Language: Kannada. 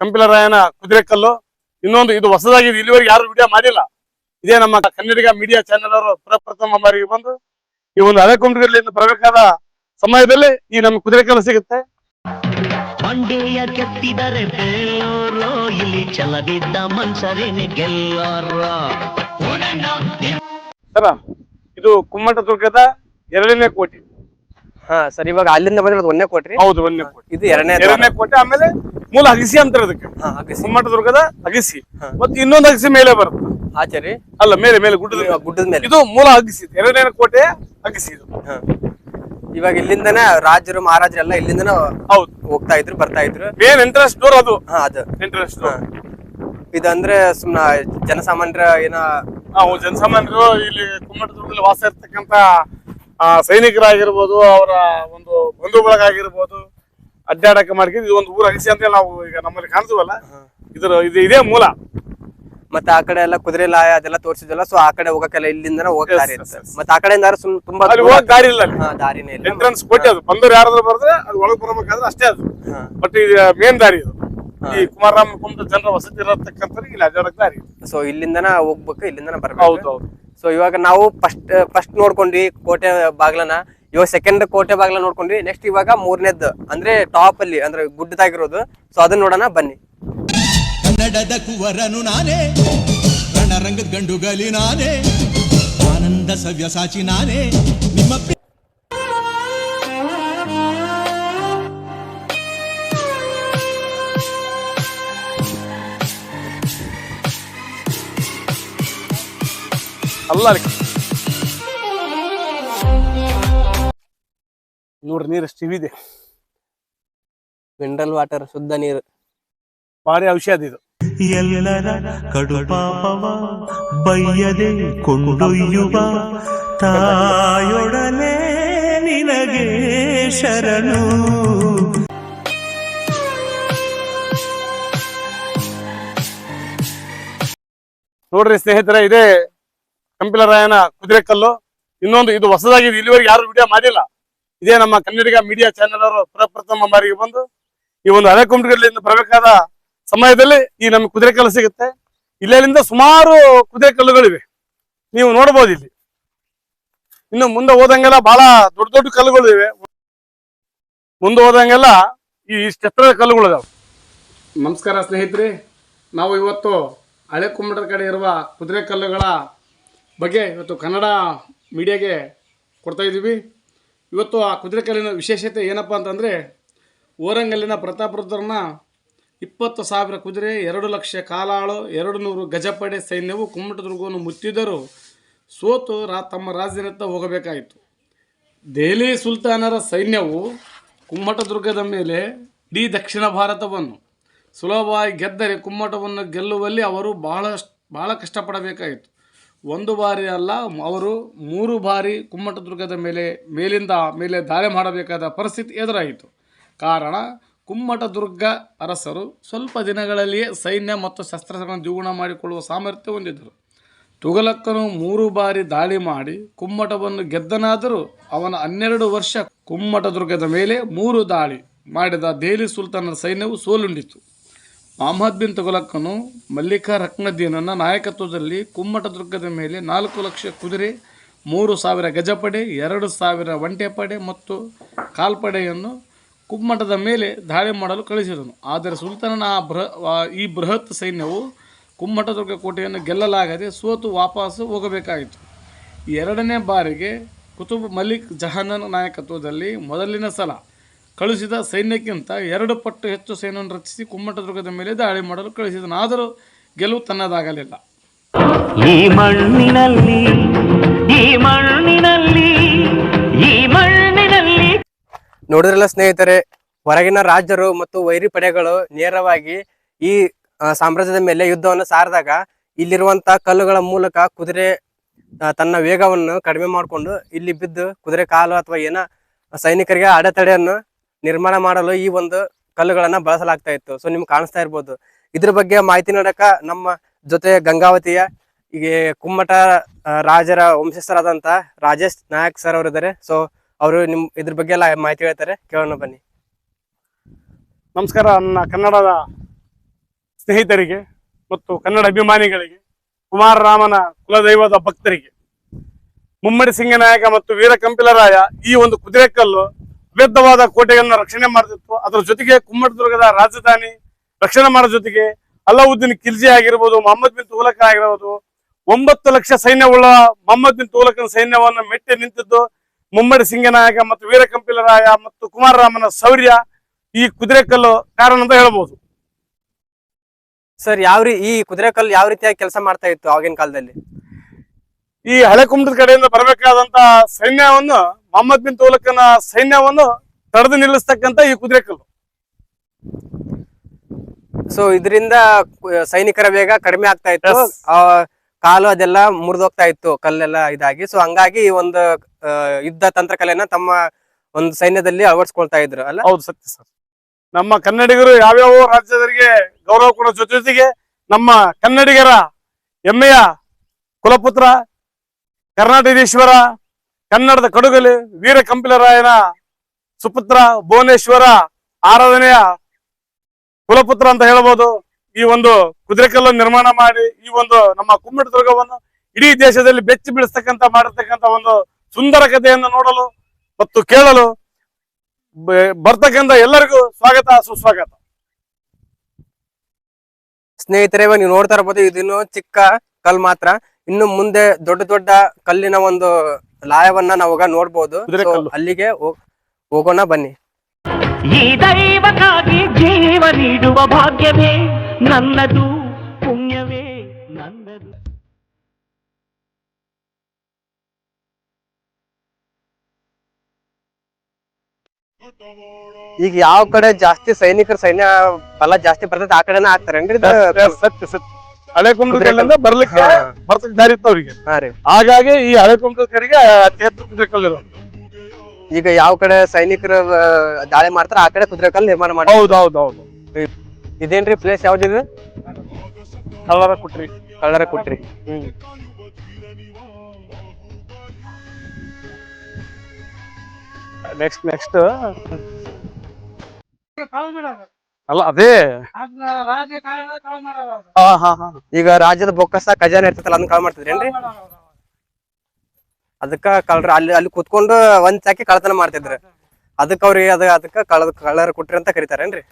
ಕಂಪಿಲರಾಯನ ಕುದುರೆ ಕಲ್ಲು. ಇನ್ನೊಂದು ಇದು ಹೊಸದಾಗಿ ಇಲ್ಲಿವರೆಗೆ ಯಾರು ವಿಡಿಯೋ ಮಾಡಿಲ್ಲ. ಇದೇ ನಮ್ಮ ಕನ್ನಡಿಗ ಮೀಡಿಯಾ ಚಾನೆಲ್ ಅವರು ಪ್ರಪ್ರಥಮ ಬಾರಿಗೆ ಬಂದು ಈ ಒಂದು ಹಳೆ ಕುಂಟಗಲ್ಲಿಂದ ಬರಬೇಕಾದ ಸಮಯದಲ್ಲಿ ಈ ನಮ್ಮ ಕುದುರೆ ಕಲ್ಲು ಸಿಗುತ್ತೆ. ಬಂಡೆಯ ಕೆತ್ತಿದರೆ ಬೇಲೂರು ಇಲ್ಲಿ ಚಲವಿದ್ದ ಮನ್ಸರೇನೆ ಗೆಲ್ಲೋರು. ಸರ ಇದು ಕುಮ್ಮಟ ದುರ್ಗದ ಎರಡನೇ ಕೋಟೆ. ಹಾ ಸರ್ ಇವಾಗ ಅಲ್ಲಿಂದ ಬಂದಿರೋದು ಒಂದೇ ಕೋಟಿ ಹೌದು ಒಂದನೇ ಕೋಟಿ ಇದು ಎರಡನೇ ಎರಡನೇ ಕೋಟೆ ಆಮೇಲೆ ಮೂಲ ಅಗಸಿ ಅಂತಾರೆ ಅದಕ್ಕೆ. ಹಾ ಅಗಸಿ. ಕುಮ್ಮಟ ದುರ್ಗದ ಅಗಸಿ. ಹಾ. ಮತ್ತೆ ಇನ್ನೊಂದು ಅಗಸಿ ಮೇಲೆ ಬರುತ್ತೆ. ಆಚಾರಿ ಅಲ್ಲ ಮೇಲೆ ಮೇಲೆ ಗುಡ್ಡದ. ಗುಡ್ಡದ ಮೇಲೆ. ಇದು ಮೂಲ ಅಗಸಿ ಎರಡನೇ ಕೋಟೆ ಅಗಸಿ ಇದು. ಇವಾಗ ಇಲ್ಲಿಂದನೇ ರಾಜರು ಮಹಾರಾಜರೆಲ್ಲ ಇಲ್ಲಿಂದನೇ ಹೌದು. ಹೋಗ್ತಾ ಇದ್ರು ಬರ್ತಾ ಇದ್ರು. ಮೇನ್ ಎಂಟ್ರೆನ್ಸ್ ಡೋರ್ ಅದು. ಹಾ ಅದು. ಎಂಟ್ರೆನ್ಸ್ ಹಾ. ಇದಂದ್ರೆ ಸುಮ್ನ ಜನಸಾಮಾನ್ಯರ ಏನ ನಾವು ಜನಸಾಮಾನ್ಯರು ಇಲ್ಲಿ ಕುಮ್ಮಟದುರ್ಗದಲ್ಲಿ ವಾಸ ಇರ್ತಕ್ಕಂತ ಆ, ಸೈನಿಕರಾಗಿರ್ಬೋದು ಅವರ ಒಂದು ಬಂಧು ಬಳಗ ಆಗಿರ್ಬೋದು ಅಡ್ಡಾಡಕ್ಕೆ ಮಾಡ್ಕೊಂಡು ಇದು ಒಂದು ಊರ ಅಗಸಿ ಅಂತ ನಾವು ಈಗ ನಮ್ಮಲ್ಲಿ ಕಾಣ್ತೀವಲ್ಲ? ಇದ್ರ ಇದು ಇದೇ ಮೂಲ. ಮತ್ತೆ ಆ ಕಡೆ ಎಲ್ಲ ಕುದುರೆ ಲಾಯ ಅದೆಲ್ಲ ತೋರಿಸಿದ್ರಲ್ಲ ಸೊ ಆ ಕಡೆ ಹೋಗಕ್ಕೆಲ್ಲ ಇಲ್ಲಿಂದ ಹೋಗ್ತಾರೆ. ಮತ್ತೆ ಆ ಕಡೆಯಿಂದ ಸುಮ್ ತುಂಬಾ ಅಲ್ಲಿ ಹೋಗಕ್ ದಾರಿ ಇಲ್ಲ ದಾರಿನೇ ಇಲ್ಲ. ಎಂಟ್ರೆನ್ಸ್ ಕೋಟೆ ಅದು. ಬಂದವ್ರು ಯಾರಾದ್ರೂ ಬರೆದ್ರೆ ಅದು ಒಳಗೆ ಬರಬೇಕಾದ್ರೆ ಅಷ್ಟೇ ಅದು. ಬಟ್ ಇದು ಮೇನ್ ದಾರಿ ಇದು ಈ ಕುಮಾರರಾಮ ಕುಂಟ ಜನರ ವಸತಿ ಇರತಕ್ಕಂಥ ಇಲ್ಲಿ ಅಡ್ಡಾಡಕ್ ದಾರಿ. ಸೊ ಇಲ್ಲಿಂದನ ಹೋಗ್ಬೇಕು ಇಲ್ಲಿಂದನ ಹೌದು ಬರ್ಬೇಕು ಹೌದು. ಸೊ ಇವಾಗ ನಾವು ಫಸ್ಟ್ ಫಸ್ಟ್ ನೋಡ್ಕೊಂಡ್ವಿ ಕೋಟೆ ಬಾಗ್ಲನ. ಇವಾಗ ಸೆಕೆಂಡ್ ಕೋಟೆ ಬಾಗ್ಲ ನೋಡ್ಕೊಂಡ್ವಿ. ನೆಕ್ಸ್ಟ್ ಇವಾಗ ಮೂರನೇದ್ದು. ಅಂದ್ರೆ ಟಾಪ್ ಅಲ್ಲಿ, ಅಂದ್ರೆ ಗುಡ್ಡದಾಗಿರೋದು. ಸೊ ಅದನ್ನ ನೋಡೋಣ, ಬನ್ನಿ. ಕನ್ನಡದ ಕುವರನು ನಾನೇ. ರಣರಂಗದ ಗಂಡುಗಲಿ ನಾನೇ. ಆನಂದ ಸವ್ಯಸಾಚಿ ನಾನೇ. ಅಲ್ಲ ನೂರ್ ನೋಡ್ರಿ ನೀರು ಇದೆ ಮಿನರಲ್ ವಾಟರ್ ಶುದ್ಧ ನೀರು. ಭಾರಿ ಔಷಧ ಇದು. ಎಲ್ಲರ ಕಡುಪಾಪವ ಬೈಯದೆ ಕೊಂಡೊಯ್ಯುವ ತಾಯೊಡನೆ ನಿನಗೆ ಶರಣು. ನೋಡ್ರಿ ಸ್ನೇಹಿತರ ಇದೇ ಕಂಪಿಲರಾಯನ ಕುದುರೆ ಕಲ್ಲು. ಇನ್ನೊಂದು ಇದು ಹೊಸದಾಗಿ ಇಲ್ಲಿವರೆಗೆ ಯಾರು ವಿಡಿಯೋ ಮಾಡಿಲ್ಲ. ಇದೇ ನಮ್ಮ ಕನ್ನಡಿಗ ಮೀಡಿಯಾ ಚಾನೆಲ್ ಅವರು ಪ್ರಪ್ರಥಮ ಬಾರಿಗೆ ಬಂದು ಈ ಒಂದು ಹಳೆ ಕುಂಟಗಲ್ಲಿಂದ ಬರಬೇಕಾದ ಸಮಯದಲ್ಲಿ ಈ ನಮ್ಮ ಕುದುರೆ ಕಲ್ಲು ಸಿಗುತ್ತೆ. ಇಲ್ಲಿಂದ ಸುಮಾರು ಕುದುರೆ ಕಲ್ಲುಗಳಿವೆ. ನೀವು ನೋಡಬಹುದು ಇಲ್ಲಿ. ಇನ್ನು ಮುಂದೆ ಹೋದಂಗೆಲ್ಲ ಬಹಳ ದೊಡ್ಡ ದೊಡ್ಡ ಕಲ್ಲುಗಳು ಇವೆ. ಮುಂದೆ ಹೋದಂಗೆಲ್ಲ ಈ ಇಷ್ಟೆತ್ತರದ ಕಲ್ಲುಗಳು ಇದಾವೆ ನಮಸ್ಕಾರ ಸ್ನೇಹಿತರೆ. ನಾವು ಇವತ್ತು ಹಳೆ ಕುಂಬಡ ಕಡೆ ಇರುವ ಕುದುರೆ ಕಲ್ಲುಗಳ ಬಗ್ಗೆ ಇವತ್ತು ಕನ್ನಡ ಮೀಡಿಯಾಗೆ ಕೊಡ್ತಾ ಇದ್ದೀವಿ. ಇವತ್ತು ಆ ಕುದುರೆಕಲ್ಲಿನ ವಿಶೇಷತೆ ಏನಪ್ಪ ಅಂತಂದರೆ, ಓರಂಗಲ್ಲಿನ ಪ್ರತಾಪರುದ್ರನ ಇಪ್ಪತ್ತು ಸಾವಿರ ಕುದುರೆ, ಎರಡು ಲಕ್ಷ ಕಾಲಾಳು, ಎರಡು ನೂರು ಗಜಪಡೆ ಸೈನ್ಯವು ಕುಮ್ಮಟದುರ್ಗವನ್ನು ಮುತ್ತಿದ್ದರೂ ಸೋತು ರಾ, ತಮ್ಮ ರಾಜ್ಯದತ್ತ ಹೋಗಬೇಕಾಯಿತು. ದೆಹಲಿ ಸುಲ್ತಾನರ ಸೈನ್ಯವು ಕುಮ್ಮಟದುರ್ಗದ ಮೇಲೆ ಇಡೀ ದಕ್ಷಿಣ ಭಾರತವನ್ನು ಸುಲಭವಾಗಿ ಗೆದ್ದರೆ ಕುಮ್ಮಟವನ್ನು ಗೆಲ್ಲುವಲ್ಲಿ ಅವರು ಬಹಳ ಬಹಳ ಕಷ್ಟಪಡಬೇಕಾಯಿತು. ಒಂದು ಬಾರಿ ಅಲ್ಲ, ಅವರು ಮೂರು ಬಾರಿ ಕುಮ್ಮಟದುರ್ಗದ ಮೇಲೆ, ಮೇಲಿಂದ ಮೇಲೆ ದಾಳಿ ಮಾಡಬೇಕಾದ ಪರಿಸ್ಥಿತಿ ಎದುರಾಯಿತು. ಕಾರಣ, ಕುಮ್ಮಟದುರ್ಗ ಅರಸರು ಸ್ವಲ್ಪ ದಿನಗಳಲ್ಲಿಯೇ ಸೈನ್ಯ ಮತ್ತು ಶಸ್ತ್ರಾಸ್ತ್ರಗಳನ್ನು ದ್ವಿಗುಣ ಮಾಡಿಕೊಳ್ಳುವ ಸಾಮರ್ಥ್ಯ ಹೊಂದಿದ್ದರು. ತುಗಲಕ್ಕನು ಮೂರು ಬಾರಿ ದಾಳಿ ಮಾಡಿ ಕುಮ್ಮಟವನ್ನು ಗೆದ್ದನಾದರೂ ಅವನ ಹನ್ನೆರಡು ವರ್ಷ ಕುಮ್ಮಟದುರ್ಗದ ಮೇಲೆ ಮೂರು ದಾಳಿ ಮಾಡಿದ ದೆಹಲಿ ಸುಲ್ತಾನರ ಸೈನ್ಯವು ಸೋಲುಂಡಿತು. ಮಹಮ್ಮದ್ ಬಿನ್ ತುಗಲಕ್ಕನು ಮಲ್ಲಿಕಾ ರಕ್ನದ್ದೀನನ್ನು ನಾಯಕತ್ವದಲ್ಲಿ ಕುಮ್ಮಟದುರ್ಗದ ಮೇಲೆ ನಾಲ್ಕು ಲಕ್ಷ ಕುದುರೆ, ಮೂರು ಸಾವಿರ ಗಜಪಡೆ, ಎರಡು ಸಾವಿರ ಒಂಟೆಪಡೆ ಮತ್ತು ಕಾಲ್ಪಡೆಯನ್ನು ಕುಮ್ಮಟದ ಮೇಲೆ ದಾಳಿ ಮಾಡಲು ಕಳಿಸಿದನು. ಆದರೆ ಸುಲ್ತಾನನ ಆ ಬೃಹ ಈ ಬೃಹತ್ ಸೈನ್ಯವು ಕುಮ್ಮಟದುರ್ಗ ಕೋಟೆಯನ್ನು ಗೆಲ್ಲಲಾಗದೆ ಸೋತು ವಾಪಸ್ಸು ಹೋಗಬೇಕಾಯಿತು. ಎರಡನೇ ಬಾರಿಗೆ ಕುತುಬ್ ಮಲಿಕ್ ಜಹಾನನ ನಾಯಕತ್ವದಲ್ಲಿ ಮೊದಲಿನ ಸಲ ಕಳುಹಿಸಿದ ಸೈನ್ಯಕ್ಕಿಂತ ಎರಡು ಪಟ್ಟು ಹೆಚ್ಚು ಸೈನ್ಯವನ್ನು ರಚಿಸಿ ಕುಮ್ಮಟದುರ್ಗದ ಮೇಲೆ ದಾಳಿ ಮಾಡಲು ಕಳುಹಿಸಿದನಾದರೂ ಗೆಲುವು ತನ್ನದಾಗಲಿಲ್ಲ. ಈ ಮಣ್ಣಿನಲ್ಲಿ ಈ ಮಣ್ಣಿನಲ್ಲಿ ಈ ಮಣ್ಣಿನಲ್ಲಿ. ನೋಡಿದ್ರಲ್ಲ ಸ್ನೇಹಿತರೆ ಹೊರಗಿನ ರಾಜರು ಮತ್ತು ವೈರಿ ಪಡೆಗಳು ನೇರವಾಗಿ ಈ ಸಾಮ್ರಾಜ್ಯದ ಮೇಲೆ ಯುದ್ಧವನ್ನು ಸಾರಿದಾಗ ಇಲ್ಲಿರುವಂತ ಕಲ್ಲುಗಳ ಮೂಲಕ ಕುದುರೆ ತನ್ನ ವೇಗವನ್ನು ಕಡಿಮೆ ಮಾಡಿಕೊಂಡು ಇಲ್ಲಿ ಬಿದ್ದು ಕುದುರೆ ಕಾಲು ಅಥವಾ ಏನ ಸೈನಿಕರಿಗೆ ಅಡೆತಡೆಯನ್ನು ನಿರ್ಮಾಣ ಮಾಡಲು ಈ ಒಂದು ಕಲ್ಲುಗಳನ್ನ ಬಳಸಲಾಗ್ತಾ ಇತ್ತು. ಸೊ ನಿಮ್ಗೆ ಕಾಣಿಸ್ತಾ ಇರ್ಬೋದು. ಇದ್ರ ಬಗ್ಗೆ ಮಾಹಿತಿ ನೀಡಕ ನಮ್ಮ ಜೊತೆ ಗಂಗಾವತಿಯ ಈಗ ಕುಮ್ಮಟ ರಾಜರ ವಂಶಸ್ಥರಾದಂತ ರಾಜೇಶ್ ನಾಯಕ್ ಸರ್ ಅವರು ಇದ್ದಾರೆ ಸೊ ಅವರು ನಿಮ್ ಇದ್ರ ಬಗ್ಗೆ ಎಲ್ಲ ಮಾಹಿತಿ ಹೇಳ್ತಾರೆ. ಕೇಳೋಣ ಬನ್ನಿ. ನಮಸ್ಕಾರ. ನನ್ನ ಕನ್ನಡದ ಸ್ನೇಹಿತರಿಗೆ ಮತ್ತು ಕನ್ನಡ ಅಭಿಮಾನಿಗಳಿಗೆ, ಕುಮಾರರಾಮನ ಕುಲದೈವದ ಭಕ್ತರಿಗೆ, ಮುಮ್ಮಡಿ ಸಿಂಗನಾಯಕ ಮತ್ತು ವೀರ ಕಂಪಿಲರಾಯ ಈ ಒಂದು ಕುದುರೆಕಲ್ಲು ಅಭೇದ್ಯವಾದ ಕೋಟೆಗಳನ್ನ ರಕ್ಷಣೆ ಮಾಡ್ತಿತ್ತು. ಅದರ ಜೊತೆಗೆ ಕುಮ್ಮಟದುರ್ಗದ ರಾಜಧಾನಿ ರಕ್ಷಣೆ ಮಾಡೋ ಜೊತೆಗೆ ಅಲಾವುದ್ದೀನ್ ಖಿಲ್ಜಿ ಆಗಿರ್ಬೋದು ಮೊಹಮ್ಮದ್ ಬಿನ್ ತುಘಲಕ್ ಆಗಿರ್ಬೋದು ಒಂಬತ್ತು ಲಕ್ಷ ಸೈನ್ಯವುಳ್ಳ ಮೊಹಮ್ಮದ್ ಬಿನ್ ತುಘಲಕನ ಸೈನ್ಯವನ್ನು ಮೆಟ್ಟಿ ನಿಂತಿದ್ದು ಮುಮ್ಮಡಿ ಸಿಂಗನಾಯಕ ಮತ್ತು ವೀರ ಕಂಪಿಲರಾಯ ಮತ್ತು ಕುಮಾರರಾಮನ ಶೌರ್ಯ ಈ ಕುದುರೆಕಲ್ಲು ಕಾರಣ ಅಂತ ಹೇಳ್ಬೋದು. ಸರ್ ಯಾವ ರೀ ಈ ಕುದುರೆಕಲ್ಲು ಯಾವ ರೀತಿಯಾಗಿ ಕೆಲಸ ಮಾಡ್ತಾ ಇತ್ತು ಆಗಿನ ಕಾಲದಲ್ಲಿ? ಈ ಹಳೆ ಕುಮಟದ ಕಡೆಯಿಂದ ಬರಬೇಕಾದಂತ ಸೈನ್ಯವನ್ನು ಮೊಹಮ್ಮದ್ ಬಿನ್ ತೋಲಕನ ಸೈನ್ಯವನ್ನು ತಡೆದು ನಿಲ್ಲಿಸ್ತಕ್ಕಂತ ಈ ಕುದುರೆಕಲ್ಲು. ಸೊ ಇದರಿಂದ ಸೈನಿಕರ ವೇಗ ಕಡಿಮೆ ಆಗ್ತಾ ಇತ್ತು. ಆ, ಕಾಲು ಅದೆಲ್ಲ ಮುರಿದೋಗ್ತಾ ಇತ್ತು ಕಲ್ಲೆಲ್ಲ ಇದಾಗಿ. ಸೊ ಹಂಗಾಗಿ ಈ ಒಂದು ಯುದ್ಧ ತಂತ್ರಕಲೆಯನ್ನ ತಮ್ಮ ಒಂದು ಸೈನ್ಯದಲ್ಲಿ ಅಳವಡಿಸ್ಕೊಳ್ತಾ ಇದ್ರು ಅಲ್ಲ? ಹೌದು ಸತ್ಯ ಸರ್. ನಮ್ಮ ಕನ್ನಡಿಗರು ಯಾವ್ಯಾವ ರಾಜ್ಯದವರಿಗೆ ಗೌರವ ಕೊಡೋ ಜೊತೆ ಜೊತೆಗೆ ನಮ್ಮ ಕನ್ನಡಿಗರ ಹೆಮ್ಮೆಯ ಕುಲಪುತ್ರ ಕರ್ನಾಟಕೇಶ್ವರ ಕನ್ನಡದ ಕಡುಗಲಿ ವೀರ ಕಂಪಿಲರಾಯನ ಸುಪುತ್ರ ಭುವನೇಶ್ವರ ಆರಾಧನೆಯ ಕುಲಪುತ್ರ ಅಂತ ಹೇಳಬಹುದು ಈ ಒಂದು ಕುದುರೆಕಲ್ಲು ನಿರ್ಮಾಣ ಮಾಡಿ, ಈ ಒಂದು ನಮ್ಮ ಕುಮ್ಮಟ ದುರ್ಗವನ್ನು ಇಡೀ ದೇಶದಲ್ಲಿ ಬೆಚ್ಚಿ ಬೀಳಿಸ್ತಕ್ಕಂತ ಮಾಡಿರ್ತಕ್ಕಂತ ಒಂದು ಸುಂದರ ಕಥೆಯನ್ನು ನೋಡಲು ಮತ್ತು ಕೇಳಲು ಬರ್ತಕ್ಕಂಥ ಎಲ್ಲರಿಗೂ ಸ್ವಾಗತ, ಸುಸ್ವಾಗತ. ಸ್ನೇಹಿತರೆ ನೀವು ನೋಡ್ತಾ ಇರ್ಬೋದು ಇದನ್ನು ಚಿಕ್ಕ ಕಲ್ ಮಾತ್ರ. ಇನ್ನು ಮುಂದೆ ದೊಡ್ಡ ದೊಡ್ಡ ಕಲ್ಲಿನ ಒಂದು ಲಾಯವನ್ನ ನಾವಾಗ ನೋಡ್ಬೋದು. ಅಲ್ಲಿಗೆ ಹೋಗೋಣ ಬನ್ನಿ ಈ ದೈವಕ್ಕಾಗಿ ಜೀವ ನೀಡುವ ಭಾಗ್ಯವೇ ನನ್ನದು ಪುಣ್ಯವೇ ನನ್ನದು ಈಗ ಯಾವ ಕಡೆ ಜಾಸ್ತಿ ಸೈನಿಕರ ಸೈನ್ಯ ಬಲ ಜಾಸ್ತಿ ಬರ್ತೈತೆ ಆ ಕಡೆನ ಹಾಕ್ತಾರೇನ್ರಿ? ಸತ್ಯ ಸತ್ಯ ಹಳೆ ಕುಂಟಕಲ್ಲಿಂದ ಬರ್ಲಿಕ್ಕೆ. ಬರ್ತಕ್ಕ ದಾರಿ ಇತ್ತು ಅವ್ರಿಗೆ. ಹಾಗಾಗಿ ಈ ಹಳೆ ಕುಂಟದ ಕಡೆಗೆ ಅತಿ ಹೆಚ್ಚು ಈಗ ಯಾವ ಕಡೆ ಸೈನಿಕರ ದಾಳಿ ಮಾಡ್ತಾರ ಆ ಕಡೆ ಕುದುರೆ ಕಲ್ಲು ನಿರ್ಮಾಣ ಮಾಡಿ ಹೌದು ಹೌದು ಹೌದು. ಇದೇನ್ರಿ ಪ್ಲೇಸ್ ಯಾವ್ದಿದೆ ಕಳ್ಳರ ಕುಟ್ರಿ. ಕಳ್ಳರ ಕುಟ್ರಿ. ಹ್ಮ್. ನೆಕ್ಸ್ಟ್ ನೆಕ್ಸ್ಟ್ ಅಲ್ಲ ಅದೇ. ಹಾ ಹಾ ಹಾ. ಈಗ ರಾಜ್ಯದ ಬೊಕ್ಕಸ ಖಜಾನೆ ಇರ್ತೈತಲ್ಲ ಅದನ್ನ ಕಾಲ್ ಮಾಡ್ತಿದ್ರೇನ್ರಿ ಅದಕ್ಕ ಕಳ್ರ ಅಲ್ಲಿ ಅಲ್ಲಿ ಕುತ್ಕೊಂಡು ಒಂದ್ ಚಾಕಿ ಕಳ್ತನ ಮಾಡ್ತಿದ್ರು. ಅದಕ್ಕ ಅವ್ರಿಗೆ ಅದ ಅದಕ್ಕ ಕಳದ ಕಳ್ಳರ ಕೊಟ್ರಿ ಅಂತ ಕರಿತಾರೇನ್ರಿ?